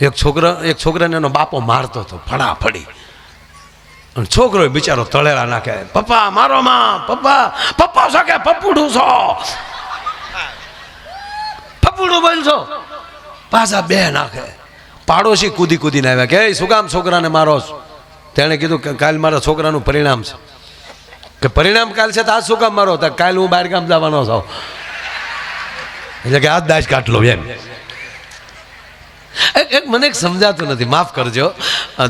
એક છોકરા, એક છોકરાને એનો બાપો મારતો હતો ફડા ફડી અને છોકરો બિચારો તળેલા નાખે, પપ્પા, મારો માં, પપ્પા પપ્પા છો કે પપ્પુડું છો? પપ્પુડું છો પાછા બે નાખે. પાડોશી કૂદી કૂદીને આવ્યા કે શું કામ છોકરાને મારો છો?" તેણે કીધું કે, કાલ મારા છોકરાનું પરિણામ છે. કે, પરિણામ કાલ છે તો આજ શું કામ મારો? કાલ હું બહાર ગામ જવાનો છું. એટલે કે, આજ દાજ કાટલો એમ. એક મને એક સમજાતું નથી. માફ કરજો.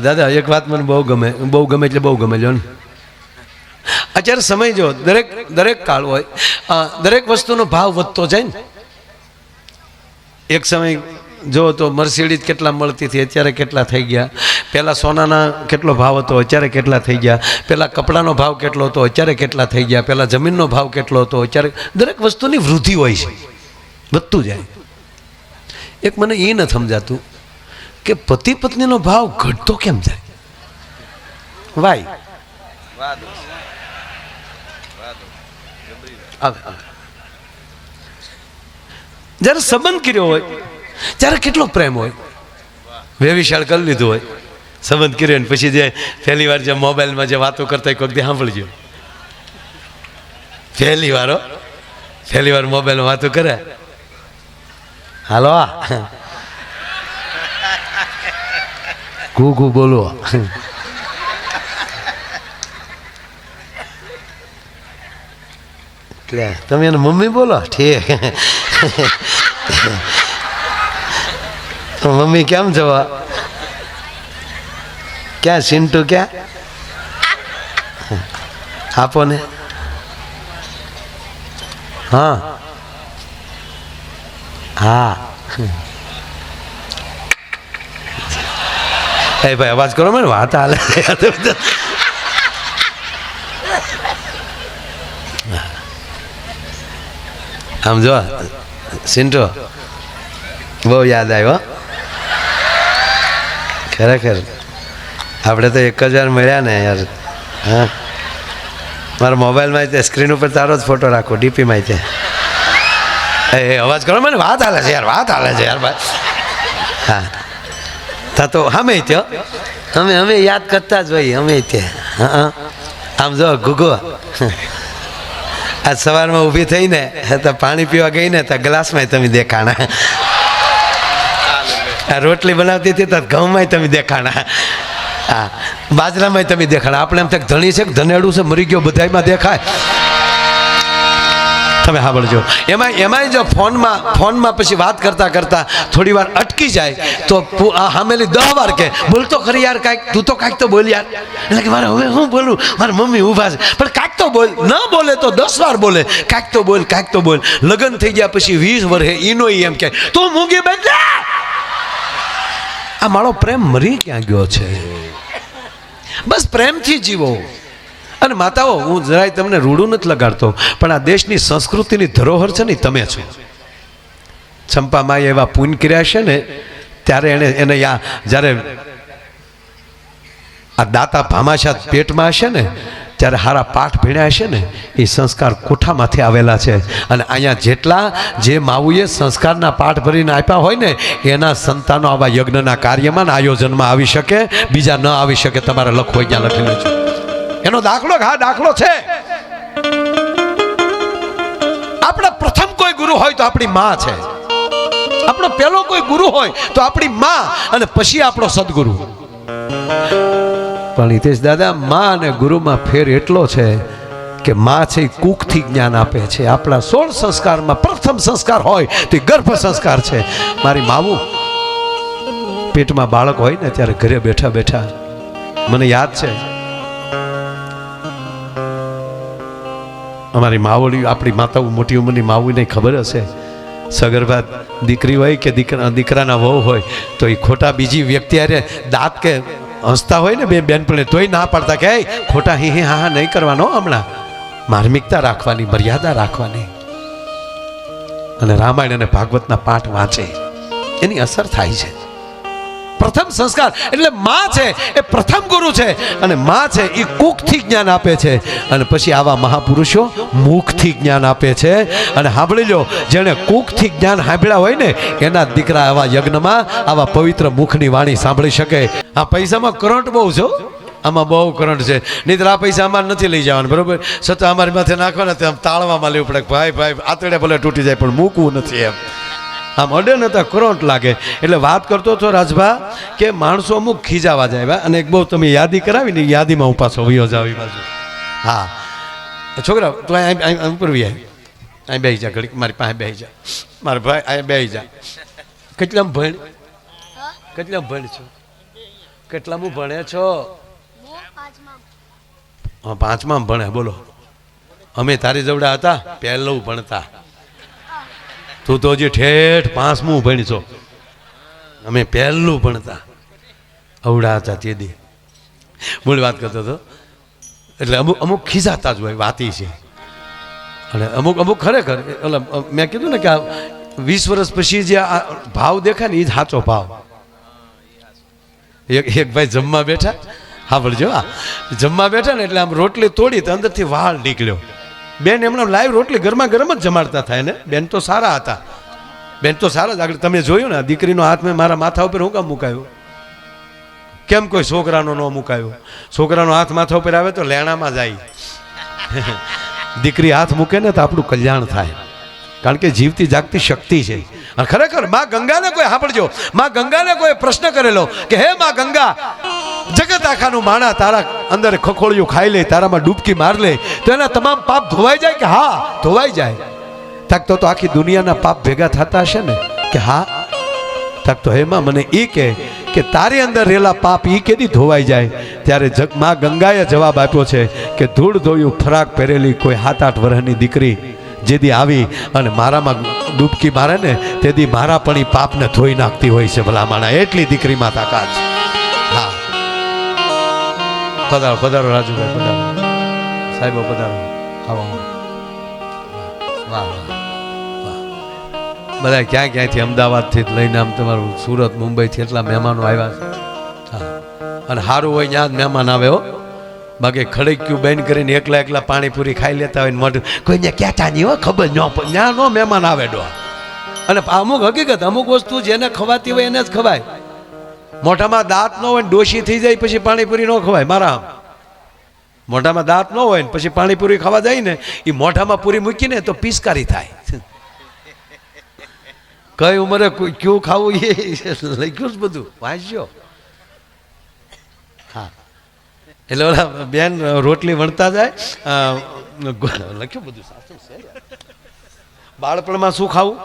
દાદા, એક વાત મને બહુ ગમે બહુ ગમે એટલે બહુ ગમે, લ્યો ને. અત્યારે સમય જો, દરેક દરેક કાળ હોય. દરેક વસ્તુનો ભાવ વધતો જાય ને. એક સમય જો તો મર્સિડીઝ કેટલા મળતી હતી, અત્યારે કેટલા થઈ ગયા. પહેલાં સોનાના કેટલો ભાવ હતો, અત્યારે કેટલા થઈ ગયા. પહેલાં કપડાનો ભાવ કેટલો હતો, અત્યારે કેટલા થઈ ગયા. પહેલાં જમીનનો ભાવ કેટલો હતો, અત્યારે દરેક વસ્તુની વૃદ્ધિ હોય છે. વધતું જાય. એક મને એ ન સમજાતું કે પતિ પત્નીનો ભાવ ઘટતો કેમ જાય? વાય. જ્યારે સંબંધ કર્યો હોય ત્યારે કેટલો પ્રેમ હોય? વેવિશાળ કરી લીધું હોય સંબંધ કર્યો ને પછી જે પહેલી વાર જે મોબાઈલમાં જે વાતો કરતા એક વખતે સાંભળજો. પહેલી વાર પહેલી વાર મોબાઈલમાં વાતો કરે હાલો ઘુ બોલો એટલે તમે એને મમ્મી બોલો ઠીક મમ્મી કેમ જવા ક્યાં સિન્ટુ ક્યાં આપો ને હા હા એ ભાઈ અવાજ કરો મને વાત હાલે આમ જો સિન્ટો બહુ યાદ આવ્યો ખરેખર આપણે તો એક જ વાર મળ્યા ને યાર હા મારા મોબાઈલમાં તે સ્ક્રીન ઉપર તારો જ ફોટો રાખો ડીપીમાં તે એ અવાજ કરો. મને વાત હાલે છે યાર, વાત હાલે છે યાર, ભાઈ. હા. તા અમે ત્યો. અમે અમે યાદ કરતા જ ભાઈ અમે ત્યાં. હા. આમ જો, ઘૂઘો. આજ સવારમાં ઊભી થઈને, તો પાણી પીવા ગઈ ને તો ગ્લાસમાં તમે દેખાણા. આ રોટલી બનાવતી હતી, તો ઘઉંમાં તમે દેખાણા. હા. બાજરામાં તમે દેખાણા. આપણે એમ થાય કે ધણી છે ધનેડું છે, મરી ગયો, બધાયમાં દેખાય. તમે સાંભળજો. એમાં એમાંય જો ફોનમાં ફોનમાં પછી વાત કરતા કરતા થોડી વાર અટકી જાય, તો હામેલી દહ વાર કે બોલતો ખરી યાર કાંઈક, તું તો કાંઈક તો બોલ યાર. એટલે કે મારે હવે હું બોલું? મારી મમ્મી ઊભા છે. પણ કાંઈક તો બોલ, ન બોલે તો દસ વાર બોલે. કાંઈક તો બોલ, કાંઈક તો બોલ. લગ્ન થઈ ગયા પછી વીસ વર્ષે ઈ એમ કે તું મૂંગી બેઠા આ મારો પ્રેમ મરી ક્યાં ગયો છે? બસ પ્રેમથી જીવો. અને માતાઓ, હું જરાય તમને રૂડું નથી લગાડતો, પણ આ દેશની સંસ્કૃતિની ધરોહર છે ને તમે છો. ચંપામાએ એવા પૂન કર્યા છે ને, ત્યારે એને એને યા, જ્યારે આ દાતા ભામાશા પેટમાં હશે ને, ત્યારે હારા પાઠ ભીણ્યા હશે ને એ સંસ્કાર કોઠામાંથી આવેલા છે. અને અહીંયા જેટલા જે માવુએ સંસ્કારના પાઠ ભરીને આપ્યા હોય ને, એના સંતાનો આવા યજ્ઞના કાર્યમાં ને આયોજનમાં આવી શકે, બીજા ન આવી શકે, તમારે લખવું ત્યાં લખી લેજો એનો દાખલો હા દાખલો છે. આપણા પ્રથમ કોઈ ગુરુ હોય તો આપણી માં છે. આપણો પહેલો કોઈ ગુરુ હોય તો આપણી માં અને પછી આપણો સદગુરુ. પણ હિતેશ દાદા, માં અને ગુરુમાં ફેર એટલો છે કે માં છે એ કૂકથી જ્ઞાન આપે છે. આપણા સોળ સંસ્કારમાં પ્રથમ સંસ્કાર હોય તો ગર્ભ સંસ્કાર છે. મારી માવું પેટમાં બાળક હોય ને ત્યારે ઘરે બેઠા બેઠા, મને યાદ છે અમારી માવડી આપણી માતાઓ મોટી ઉંમરની માવુને ખબર હશે? સગર્ભા દીકરી હોય કે દીકરા દીકરાના વહુ હોય, તો એ ખોટા બીજી વ્યક્તિ અરે દાંત કે હસતા હોય ને બે બેનપણે, તોય ના પાડતા કે ખોટા હિ હે હા હા નહીં કરવાનો હમણાં. માર્મિકતા રાખવાની, મર્યાદા રાખવાની. અને રામાયણ અને ભાગવતના પાઠ વાંચે. એની અસર થાય છે. પ્રથમ સંસ્કાર. એટલે માં છે એ પ્રથમ ગુરુ છે. અને માં છે એ કુકથી જ્ઞાન આપે છે. અને પછી આવા મહાપુરુષો મુખથી જ્ઞાન આપે છે. અને સાંભળી લો, જેણે કુકથી જ્ઞાન સાંભળ્યા હોય ને, એના દીકરા આવા યજ્ઞમાં, આવા પવિત્ર મુખની વાણી સાંભળી શકે. આ પૈસામાં કરંટ બહુ છો આમાં બહુ કરંટ છે. નહીં આ પૈસા અમારે નથી લઈ જવાના, બરોબર? છતાં અમારી માથે નાખવાના તાળવામાં લેવું પડે ભાઈ ભાઈ આતડે ભલે તૂટી જાય, પણ મૂકવું નથી એમ. આમ અડે ને તો કરંટ લાગે. એટલે વાત કરતો હતો રાજભા કે માણસો અમુક ખીજાવા જાય. અને એક બહુ તમે યાદી કરાવી ને યાદીમાં હું પાછો વયો આવી બાજુ. હા. છોકરા તું અહીં ઉપર વી અહીં બેસી જા ઘડીક, મારી પાસે બેસી જા. મારા ભાઈ અહીં બેસી જા. કેટલામાં ભણ? કેટલામાં ભણ છો? કેટલામાં ભણે છો? હા પાંચમાં ભણે બોલો. અમે તારી જવડા હતા, પહેલું ભણતા. તું તો હજી ઠેઠ પાંચમું ભણશો અમે પહેલું ભણતા. અવડા હતા તે દી. મૂળ વાત કરતો હતો. એટલે અમુક અમુક ખીજાતા જ હોય, વાતી છે. અને અમુક અમુક ખરેખર, એટલે મેં કીધું ને કે આ વીસ વર્ષ પછી જે આ ભાવ દેખાય ને એ જ સાચો ભાવ. એક એક ભાઈ જમવા બેઠા. હા ભળજો હા. જમવા બેઠા ને, એટલે આમ રોટલી તોડી તો અંદરથી વાળ નીકળ્યો. બેન એમણે લાઈવ રોટલી ગરમા ગરમ જ જમાડતા થાય ને? બેન તો સારા હતા. બેન તો સારા જ. આગળ તમે જોયું ને દીકરીનો હાથ મેં મારા માથા ઉપર હું કામ મુકાયો? કેમ કોઈ છોકરાનો ન મુકાયો? છોકરાનો હાથ માથા ઉપર આવે તો લેણામાં જાય. દીકરી હાથ મૂકે ને તો આપણું કલ્યાણ થાય. કારણ કે જીવતી જાગતી શક્તિ છે. ખરેખરમાં ગંગાને કોઈ સાંભળજો. માં ગંગાને કોઈ પ્રશ્ન કરેલો કે, હે માં ગંગા, જગત આખાનું માણા તારા અંદર ખખોળિયું ખાઈ લે, તારામાં ડૂબકી માર લે તો એના તમામ પાપ ધોવાઈ જાય કે હા, ધોવાઈ જાય? તાક તો આખી દુનિયાના પાપ ભેગા થતા હશે ને, કે હા? તાક તો હેમાં મને એ કે કે તારી અંદર રહેલા પાપ એ કેદી ધોવાઈ જાય? ત્યારે જગમાં ગંગાએ જવાબ આપ્યો છે કે ધૂળ ધોયું, ફરાક પહેરેલી કોઈ સાત આઠ વર્ષની દીકરી જેદી આવી અને મારામાં ડૂબકી મારે ને, તેદી મારા પણ એ પાપને ધોઈ નાખતી હોય છે ભલામાણા. એટલી દીકરીમાં તાકાત છે હા. પધારો પધારો રાજુભાઈ, પધારો. સાહેબો પધારો આવો. વાહ વાહ બધા ક્યાં ક્યાંથી અમદાવાદથી લઈને આમ તમારું સુરત, મુંબઈથી એટલા મહેમાનો આવ્યા છે. હા. અને સારું હોય ત્યાં જ મહેમાન આવે હો. બાકી ખડક્યું બેન કરીને એકલા એકલા પાણીપુરી ખાઈ લેતા હોય ને મોઢું. કોઈને ક્યાં નહીં હો, ખબર ન ત્યાં નો મહેમાન આવે ડો. અને અમુક હકીકત, અમુક વસ્તુ જેને ખવાતી હોય એને જ ખવાય. મોઢામાં દાંત ન હોય ડોશી થઈ જાય પછી પાણીપુરી ન ખવાય. મારા આમ. મોઢામાં દાંત ન હોય ને પછી પાણીપુરી ખાવા જાય ને એ મોઢામાં પૂરી મૂકીને તો પિસ્કારી થાય. કઈ ઉંમરે કયું ખાવું એ લખ્યું જ બધું? વાંચ્યો? હા. એટલે ઓલા બેન રોટલી વણતા જાય લખ્યું બધું સાચું છે. બાળપણમાં શું ખાવું?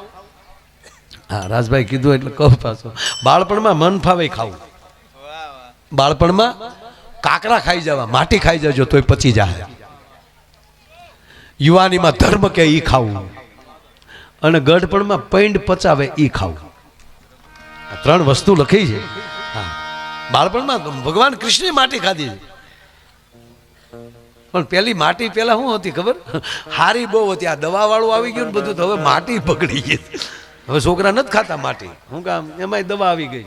હા રાજભાઈ કીધું એટલે કહું પાછું. બાળપણમાં મન ફાવે ખાવું. બાળપણમાં કાકરા ખાઈ જવા, માટી ખાઈ જજો, તોય પચી જાય. યુવાનીમાં ધર્મ કે ઈ ખાવું. અને ગઢપણમાં પૈંડ પચાવે ઈ ખાવું. આ ત્રણ વસ્તુ લખી છે. બાળપણમાં ભગવાન કૃષ્ણે માટી ખાધી છે. પણ પેલી માટી પેલા શું હતી ખબર? હારી બહુ હતી. આ દવાવાળું આવી ગયું ને બધું હવે માટી પકડી ગઈ. હવે છોકરા નથી ખાતા માટી. હું કામ? એમાંય દવા આવી ગઈ.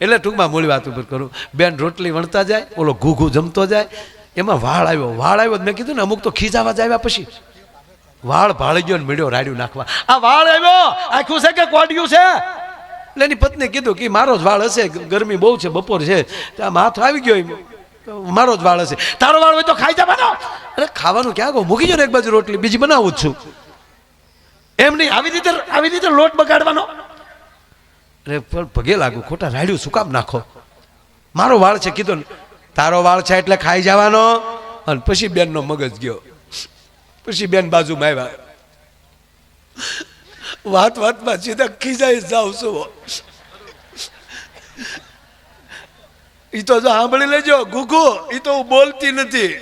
એટલે ટૂંકમાં મૂળ વાત ઉપર કરું. બેન રોટલી વણતા જાય, ઓલો ઘૂઘું જમતો જાય. એમાં વાળ આવ્યો. વાળ આવ્યો મેં કીધું ને, અમુક તો ખીજાવા જ આવ્યા પછી. વાળ ભાળી ગયો ને મીડ્યો રાડ્યું નાખવા. આ વાળ આવ્યો! આખું છે કે કોડ્યું છે? એટલે એની પત્ની કીધું કે મારો જ વાળ હશે. ગરમી બહુ છે, બપોર છે. માથો આવી ગયો એમ. મારો જ વાળ હશે. તારો વાળ હોય તો ખાઈ જવાનો અરે ખાવાનું ક્યાં કહું? મૂકી ને એક બાજુ રોટલી, બીજી બનાવું છું. એમ નહીં, આવી રીતે આવી રીતે લોટ બગાડવાનો. અરે પગે લાગુ, ખોટા રાડ્યું શું કામ નાખો? મારો વાળ છે, કીધો ને, તારો વાળ છે એટલે ખાઈ જવાનો. અને પછી બેનનો મગજ ગયો. પછી બેન બાજુમાં આવ્યા. વાત વાતમાં સીધા ખીજાઈ જાવ છું. એ તો સાંભળી લેજો ગુગુ એ તો હું બોલતી નથી.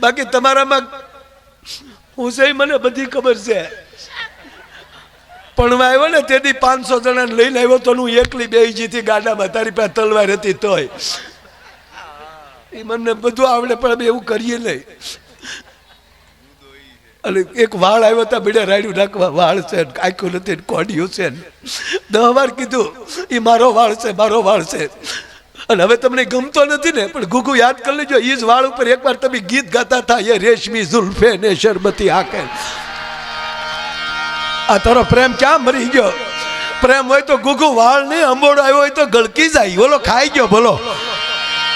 બાકી તમારામાં હું છે મને બધી ખબર છે. પણ આવ્યો ને તેથી પાંચસો જણાને લઈને આવ્યો તો હું એકલી બે જીતી ગાડામાં, તારી પાસે તલવાર હતી તોય. એ મને બધું આવડે, પણ અમે એવું કરીએ નહીં. અને એક વાળ આવ્યો હતા બીડે રાડ્યું નાખવા, વાળ છે આખું નથી કોડિયું છે દહ વાર કીધું એ મારો વાળ છે, મારો વાળ છે. અને હવે તમને ગમતો નથી ને, પણ ગુગુ યાદ કરી લેજો એ જ વાળ ઉપર એકવાર તમે ગીત ગાતા હતા, એ રેશમી ઝુલ્ફે ને શરબતી આંખે આ તારો પ્રેમ ક્યાં મરી ગયો? પ્રેમ હોય તો ગુગુ વાળ નહીં અંબોડો આવ્યો હોય તો ગળકી જાય. બોલો ખાઈ ગયો બોલો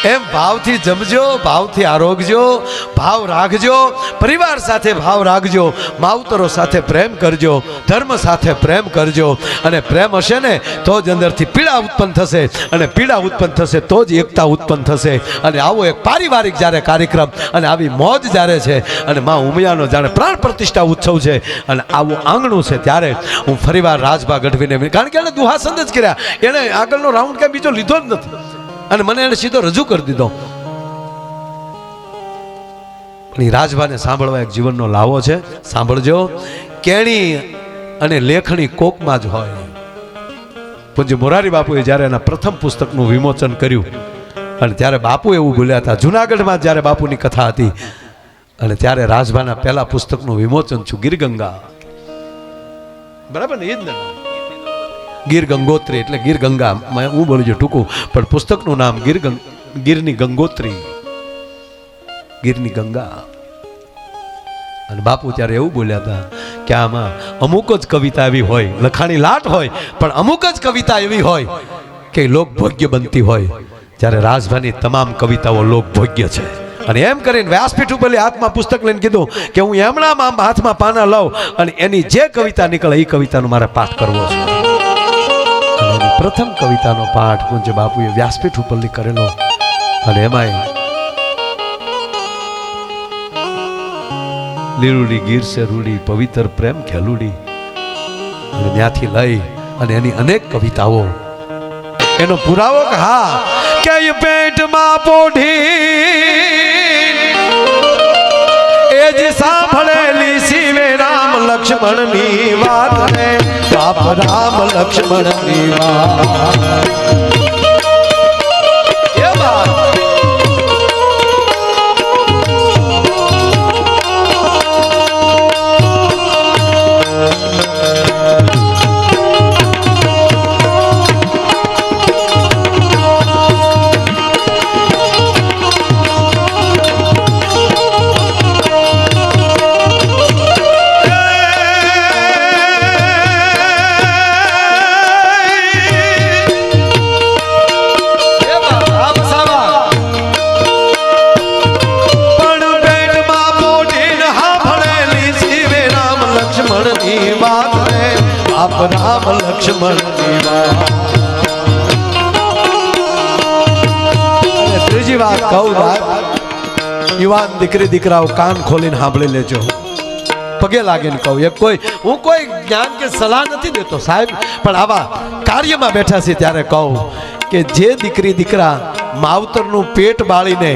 એમ ભાવથી જમજો, ભાવથી આરોગજો, ભાવ રાખજો, પરિવાર સાથે ભાવ રાખજો, માવતરો સાથે પ્રેમ કરજો, ધર્મ સાથે પ્રેમ કરજો. અને પ્રેમ હશે ને, તો જ અંદરથી પીડા ઉત્પન્ન થશે. અને પીડા ઉત્પન્ન થશે, તો જ એકતા ઉત્પન્ન થશે. અને આવો એક પારિવારિક જ્યારે કાર્યક્રમ, અને આવી મોજ જ્યારે છે, અને મા ઉમિયાનો જાણે પ્રાણ પ્રતિષ્ઠા ઉત્સવ છે, અને આવું આંગણું છે ત્યારે હું ફરીવાર રાજભા ગઢવીને, કારણ કે એને દુહાસંદ જ કર્યા. એણે આગળનો રાઉન્ડ કાંઈ બીજો લીધો જ નથી. અને મને એને સીધો રજૂ કરી દીધો. પણ એ રાજભાને સાંભળવા એક જીવનનો લાવો છે. સાંભળજો. કેણી અને લેખણી કોકમાં જ હોય. પૂજ્ય મોરારી બાપુએ જ્યારે એના પ્રથમ પુસ્તકનું વિમોચન કર્યું, અને ત્યારે બાપુ એવું બોલ્યા હતા, જુનાગઢમાં જ્યારે બાપુની કથા હતી, અને ત્યારે રાજભાના પહેલા પુસ્તકનું વિમોચન છું ગીરગંગા. બરાબર ને? એ જ ને. ગીર ગંગોત્રી એટલે ગીર ગંગા હું બોલું છું, ટૂંકું. પણ પુસ્તકનું નામ ગીર ગીરની ગંગોત્રી. ગીરની ગંગા. અને બાપુ ત્યારે એવું બોલ્યા હતા કે આમાં અમુક જ કવિતા એવી હોય, લખાણી લાટ હોય, પણ અમુક જ કવિતા એવી હોય કે લોકભોગ્ય બનતી હોય. જ્યારે રાજભાની તમામ કવિતાઓ લોકભોગ્ય છે. અને એમ કરીને વ્યાસપીઠ ઉપર હાથમાં પુસ્તક લઈને કીધું કે હું એમણામ હાથમાં પાના લઉં અને એની જે કવિતા નીકળે એ કવિતાનો મારે પાઠ કરવો છે. એની પ્રથમ કવિતાનો પાઠ પૂજ્ય બાપુએ વ્યાસપીઠ ઉપરથી કરેલો. અને એમાંય લીલુડી ગીર રૂડી, પવિત્ર પ્રેમ ખેલુડી. અને ત્યાંથી લઈ અને એની અનેક કવિતાઓ. એનો પુરાવો કે હા, કે પેટમાં પોઢી. એ જ સાંભળેલી લક્ષ્મણની વાત રે બાપ રામ લક્ષ્મણની વાત યુવાન દીકરી દીકરાઓ કાન ખોલીને સાંભળી લેજો. પગે લાગીને કહું, એક કોઈ, હું કોઈ જ્ઞાન કે સલાહ નથી દેતો સાહેબ, પણ આવા કાર્યમાં બેઠા છે ત્યારે કહું કે જે દીકરી દીકરા માવતરનું પેટ બાળીને,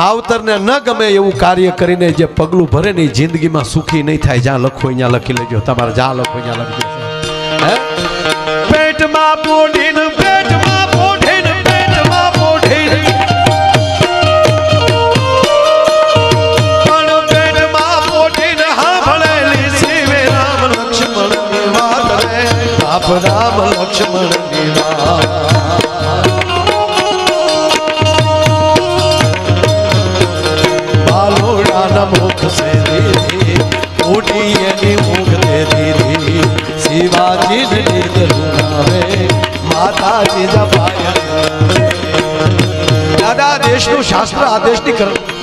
માવતરને ન ગમે એવું કાર્ય કરીને જે પગલું ભરે ને જિંદગીમાં સુખી નહીં થાય, જ્યાં લખો, અહીંયા લખી લેજો. તમારે જ્યાં લખો, અહીંયા લખી દેજો પેટમાં રામ લક્ષ્મણ બાલોડાના મુખ સે દીધી દીધી શિવાજી રૂનાવે માતાજી જપાય દાદા, દેશનું શાસ્ત્ર, આ દેશની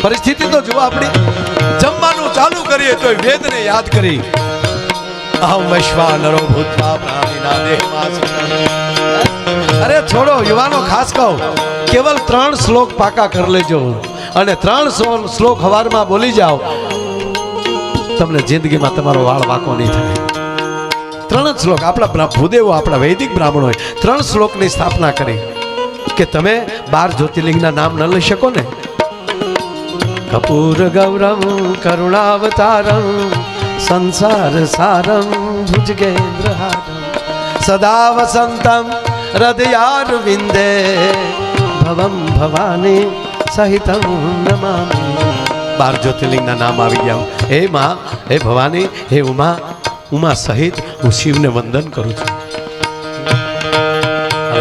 પરિસ્થિતિ તો જુઓ આપણી જમવાનું ચાલુ કરીએ તો વેદને યાદ કરી. અરે છોડો, યુવાનો, ખાસ કહું, કેવલ ત્રણ શ્લોક પાકા કરી લેજો. અને ત્રણ શ્લોક હવારમાં બોલી જાઓ. તમને જિંદગીમાં તમારો વાળ વાંકો નહીં થાય. ત્રણ શ્લોક, આપણા ભૂદેવો, આપણા વૈદિક બ્રાહ્મણોએ ત્રણ શ્લોકની સ્થાપના કરી. કે તમે બાર જ્યોતિર્લિંગના નામ ન લઈ શકો ને? કપૂર, ગૌરમ, કરુણાવતારમ સંસાર સારમ ભુજગેન્દ્ર હારમ સદા વસંતમ હૃદયારવિંદે ભવમ ભવાની સહિતમ નમામી. બાર જ્યોતિર્લિંગના નામ આવી ગયા હે. મા, હે ભવાની, હે ઉમા ઉમા સહિત હું શિવને વંદન કરું છું.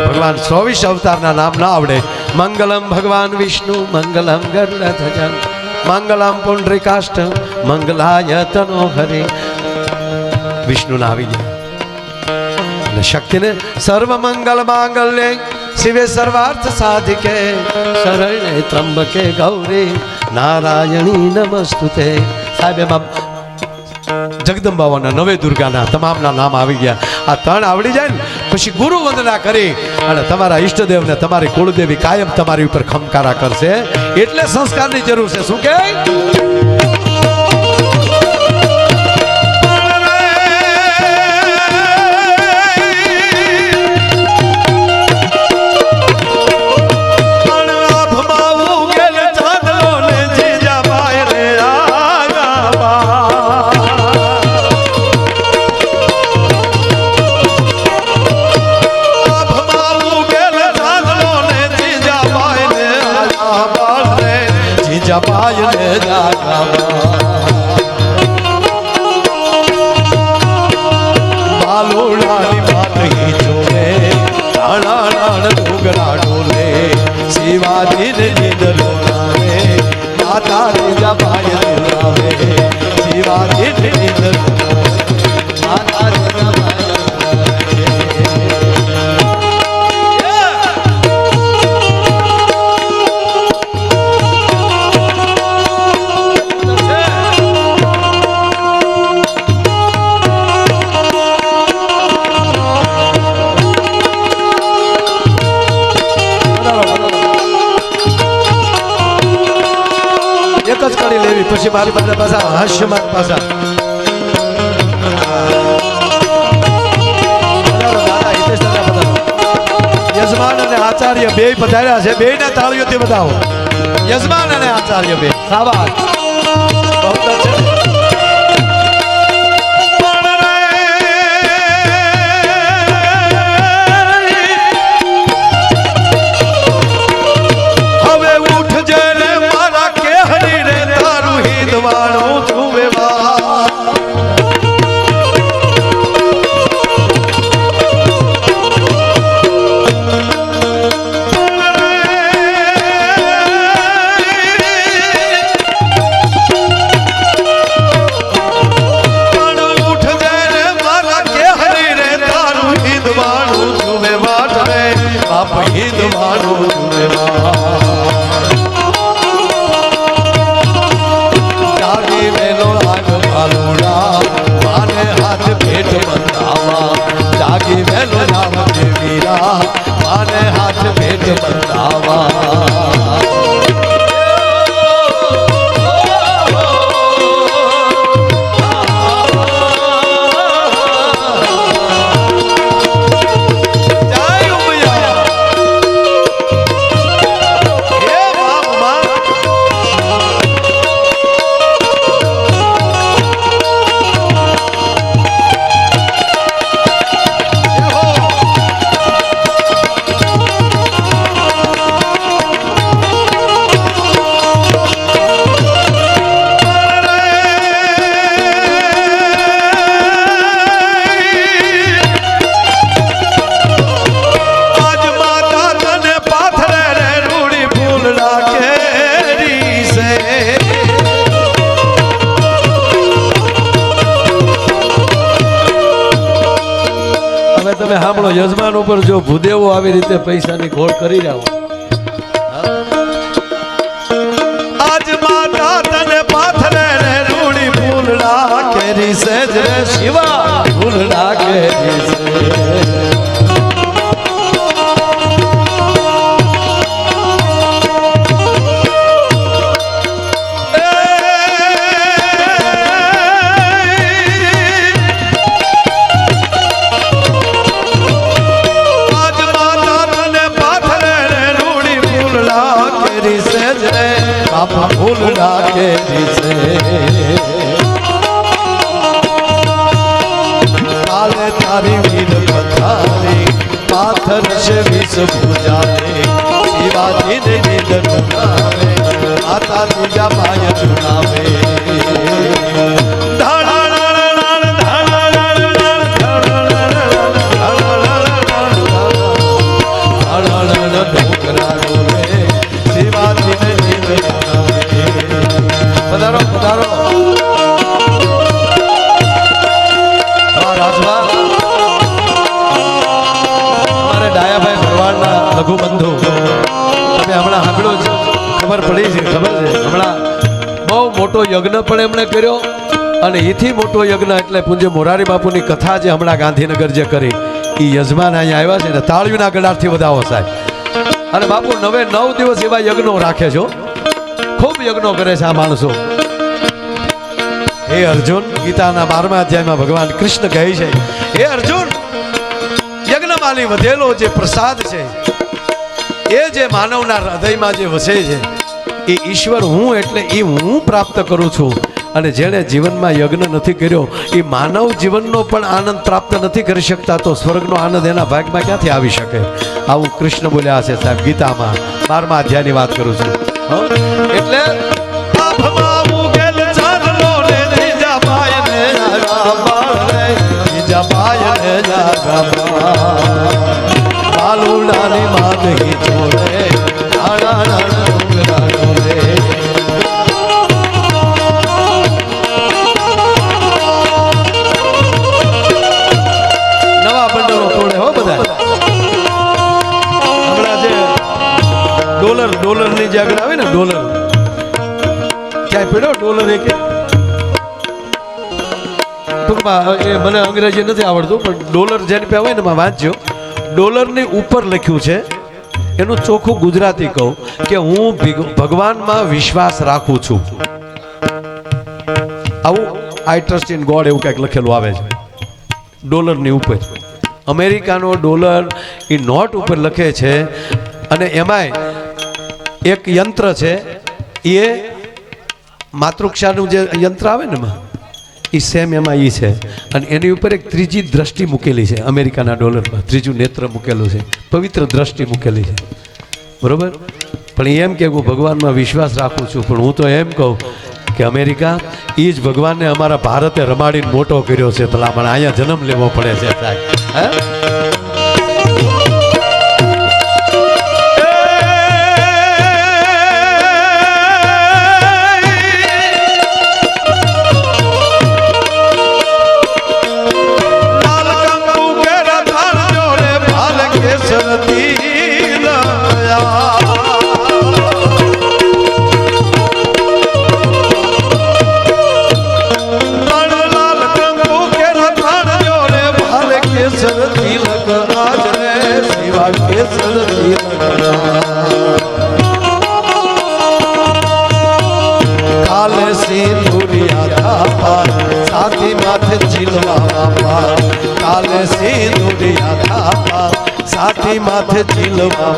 ભગવાન ચોવીસ અવતારના નામ ના આવડે. મંગલમ ભગવાન વિષ્ણુ, મંગલમ ગરુડધ્વજન મંગલમ પુંડરીકાષ્ટ મંગલાયતનો હરે. વિષ્ણુના આવી ગયા. અને શક્તિને સર્વ મંગલ માંગલ્ય શિવે સર્વાર્થ સાધિકે. શરણે ત્રંબકે ગૌરી, નારાયણી નમસ્તુતે. સાહેબ, એમાં જગદંબાવાના નવે દુર્ગાના તમામના નામ આવી ગયા. આ ત્રણ આવડી જાય ને પછી ગુરુ વંદના કરી અને તમારા ઈષ્ટદેવને તમારી કુળદેવી કાયમ તમારી ઉપર ખમકારા કરશે. એટલે સંસ્કારની જરૂર છે. શું કે? अशी बाल बंद बसा हशमत बसा यजमान आचार्य बे बताया से बे ने तालियों होती बताओ यजमान ने आचार्य बे साबा बहुत अच्छा। આવી રીતે પૈસાની ખોળ કરી રહ્યા પણ એમણે કર્યો. અને એથી મોટો યજ્ઞ એટલે પૂજ્ય મોરારી બાપુની કથા જે હમણાં ગાંધીનગર જે કરી એ યજમાન અહીંયા આવ્યા છે ને તાળવીના ગળાથી વધાવો સાહેબ. અને બાપુ નવે નવ દિવસ એવા યજ્ઞો રાખે છો ખૂબ યજ્ઞો કરે છે આ માણસો. હે અર્જુન, ગીતાના બારમા અધ્યાયમાં ભગવાન કૃષ્ણ કહે છે, હે અર્જુન, યજ્ઞમાલી વધેલો જે પ્રસાદ છે, એ જે માનવના હૃદયમાં જે વસે છે એ ઈશ્વર હું એટલે એ હું પ્રાપ્ત કરું છું. અને જેણે જીવનમાં યજ્ઞ નથી કર્યો એ માનવ જીવનનો પણ આનંદ પ્રાપ્ત નથી કરી શકતા તો સ્વર્ગનો આનંદ એના ભાગમાં ક્યાંથી આવી શકે? આવું કૃષ્ણ બોલ્યા છે સાહેબ ગીતામાં. બારમા અધ્યાયની વાત કરું છું? એટલે આભમાં ઉગેલ ચાંદલો રે ત્રીજા ડોલર, ડોલરની જે આગળ આવે ને, ડોલર. ક્યાંય પીડો? ડોલર એક ટૂંકમાં એ મને અંગ્રેજી નથી આવડતું, પણ ડોલર જેને પે હોય ને, એમાં વાંચજો. ડોલરની ઉપર લખ્યું છે, એનું ચોખ્ખું ગુજરાતી કહું, કે હું ભીગ- ભગવાનમાં વિશ્વાસ રાખું છું. આવું આઈ ટ્રસ્ટ ઇન ગોડ એવું કંઈક લખેલું આવે છે. ડોલરની ઉપર. અમેરિકાનો ડોલર એ નોટ ઉપર લખે છે, અને એમાંય એક યંત્ર છે, એ માતૃક્ષાનું જે યંત્ર આવે ને એમાં, એ સેમ એમાં એ છે. અને એની ઉપર એક ત્રીજી દ્રષ્ટિ મૂકેલી છે, અમેરિકાના ડોલરમાં ત્રીજું નેત્ર મૂકેલું છે, પવિત્ર દ્રષ્ટિ મૂકેલી છે. બરોબર? પણ એમ કે હું ભગવાનમાં વિશ્વાસ રાખું છું, પણ હું તો એમ કહું કે અમેરિકા એ જ ભગવાનને અમારા ભારતે રમાડીને મોટો કર્યો છે ભલામણ અહીંયા જન્મ લેવો પડે છે, સાહેબ. હે? માથે ચીલવા બાપા કાલે સિંદુરિયા થાપા સાથી માથે ચીલવા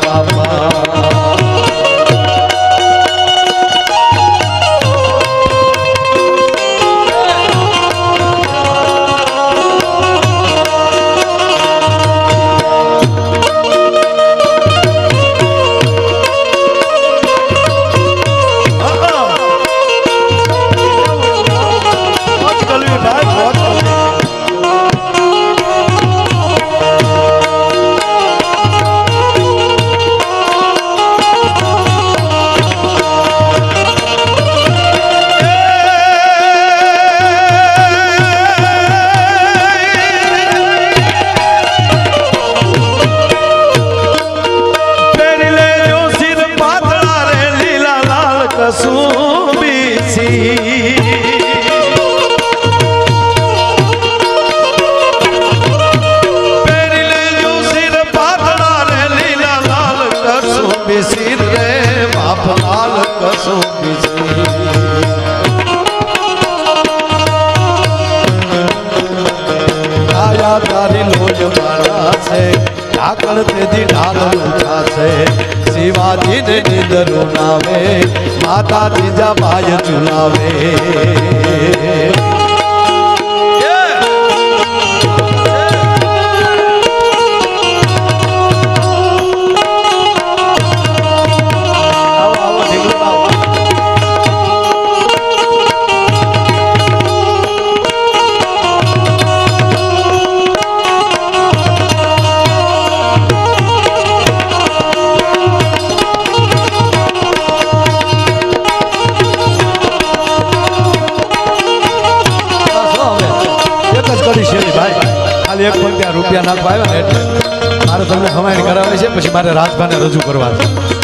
માતા ત્રીજા બાય ચુલાવે રજૂ કરવા છે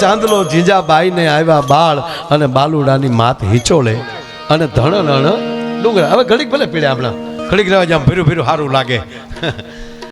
ચાંદલો જીજાબાઈને આવ્યા બાળ અને બાલુડાની માત હિચોળે અને ધણ રણ ડુંગરા. હવે ઘડીક ભલે પીડ્યા આપણા. ઘડીક રહેવા જામ ભીરું ફીરું સારું લાગે.